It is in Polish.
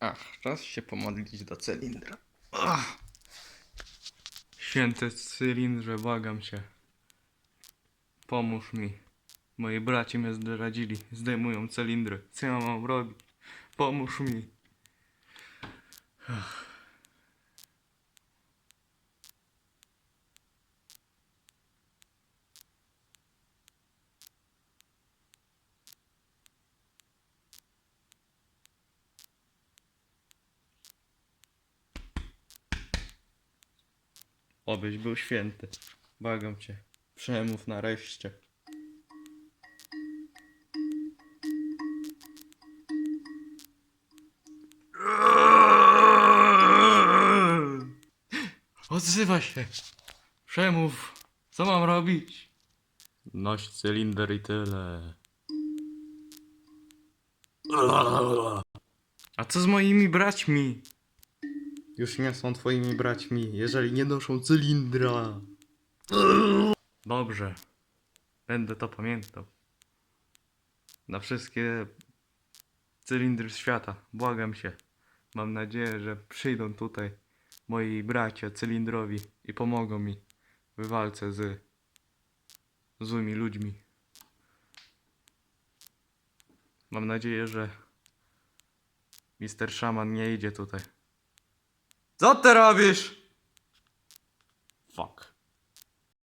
Ach, czas się pomodlić do cylindra. Ach. Święty cylindrze, błagam cię. Pomóż mi. Moi braci mnie zdradzili. Zdejmują cylindry. Co ja mam robić? Pomóż mi. Ach. Obyś był święty. Błagam cię. Przemów nareszcie. Odzywa się. Przemów. Co mam robić? Noś cylinder i tyle. A co z moimi braćmi? Już nie są twoimi braćmi, jeżeli nie noszą cylindra. Dobrze. Będę to pamiętał. Na wszystkie cylindry świata. Błagam się. Mam nadzieję, że przyjdą tutaj moi bracia cylindrowi i pomogą mi w walce z złymi ludźmi. Mam nadzieję, że Mister Shaman nie idzie tutaj. Co ty robisz? Fuck.